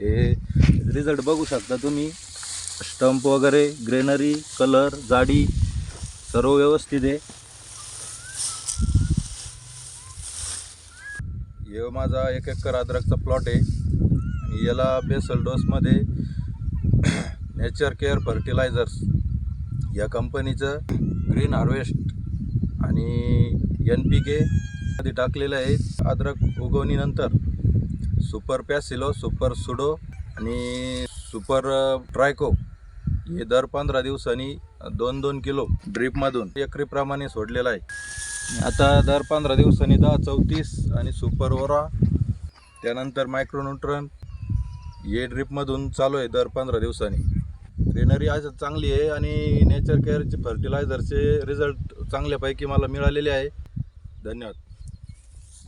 हे रिझल्ट बघू शकता तुम्ही. स्टंप वगैरे ग्रेनरी कलर जाडी सर्व व्यवस्थित आहे. हे माझा एक एकर अद्रकचा प्लॉट आहे. आणि याला बेसल डोसमध्ये नेचर केअर फर्टिलायझर्स या कंपनीचं ग्रीन हार्वेस्ट आणि एन पी के मध्ये टाकलेलं आहे. अद्रक उगवणीनंतर सुपर पॅसिलो सुपर सुडो आणि सुपर ट्रायको. हे दर पंधरा दिवसांनी दोन दोन किलो ड्रीपमधून एकरीप्रमाणे सोडलेला आहे. आता दर पंधरा दिवसांनी दहा चौतीस आणि सुपर ओरा त्यानंतर मायक्रोन्यूट्रन. हे ड्रीपमधून चालू आहे दर पंधरा दिवसांनी. ग्रीनरी आज चांगली आहे आणि नेचर केअरचे फर्टिलायझरचे रिझल्ट चांगल्यापैकी मला मिळालेले आहे. धन्यवाद.